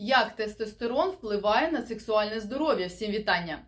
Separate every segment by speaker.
Speaker 1: Як тестостерон впливає на сексуальне здоров'я? Всім вітання.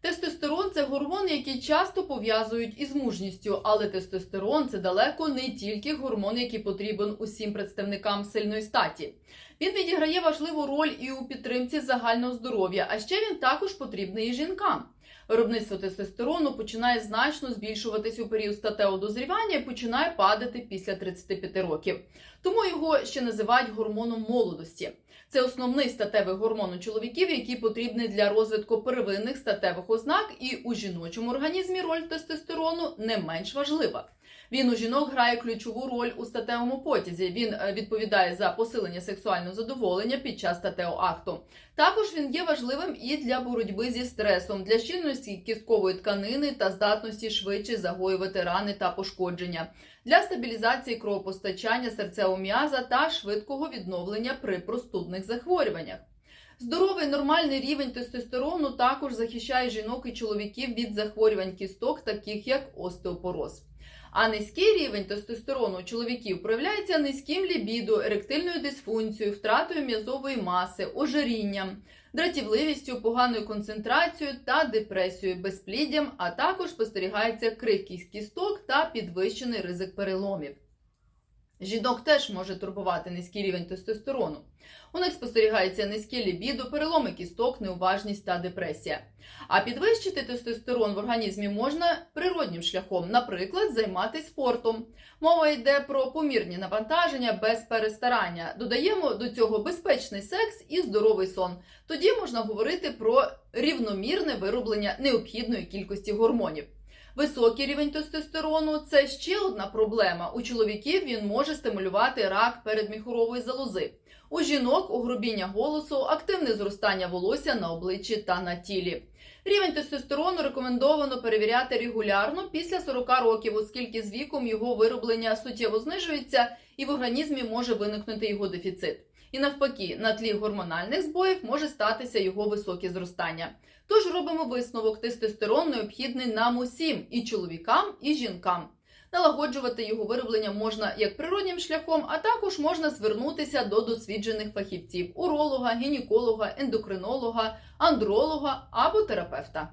Speaker 1: Тестостерон це гормон, який часто пов'язують із мужністю, але тестостерон це далеко не тільки гормон, який потрібен усім представникам сильної статі. Він відіграє важливу роль і у підтримці загального здоров'я, а ще він також потрібний і жінкам. Виробництво тестостерону починає значно збільшуватись у період статевого дозрівання і починає падати після 35 років. Тому його ще називають гормоном молодості. Це основний статевий гормон у чоловіків, який потрібний для розвитку первинних статевих ознак, і у жіночому організмі роль тестостерону не менш важлива. Він у жінок грає ключову роль у статевому потязі. Він е, відповідає за посилення сексуального задоволення під час статевого акту. Також він є важливим і для боротьби зі стресом, для щільності кісткової тканини та здатності швидше загоювати рани та пошкодження, для стабілізації кровопостачання серцевого м'яза та швидкого відновлення при простудних захворюваннях. Здоровий нормальний рівень тестостерону також захищає жінок і чоловіків від захворювань кісток, таких як остеопороз. А низький рівень тестостерону у чоловіків проявляється низьким лібідо, еректильною дисфункцією, втратою м'язової маси, ожирінням, дратівливістю, поганою концентрацією та депресією, безпліддям, а також спостерігається крихкість кісток та підвищений ризик переломів. Жінок теж може турбувати низький рівень тестостерону. У них спостерігається низьке лібідо, переломи кісток, неуважність та депресія. А підвищити тестостерон в організмі можна природнім шляхом, наприклад, займатися спортом. Мова йде про помірні навантаження без перестарання. Додаємо до цього безпечний секс і здоровий сон. Тоді можна говорити про рівномірне вироблення необхідної кількості гормонів. Високий рівень тестостерону це ще одна проблема. У чоловіків він може стимулювати рак передміхорової залози. У жінок угрубіння голосу, активне зростання волосся на обличчі та на тілі. Рівень тестостерону рекомендовано перевіряти регулярно після 40 років, оскільки з віком його вироблення суттєво знижується і в організмі може виникнути його дефіцит. І навпаки, на тлі гормональних збоїв може статися його високе зростання. Тож робимо висновок: тестостерон необхідний нам усім і чоловікам, і жінкам. Налагоджувати його вироблення можна як природнім шляхом, а також можна звернутися до досвідчених фахівців уролога, гінеколога, ендокринолога, андролога або терапевта.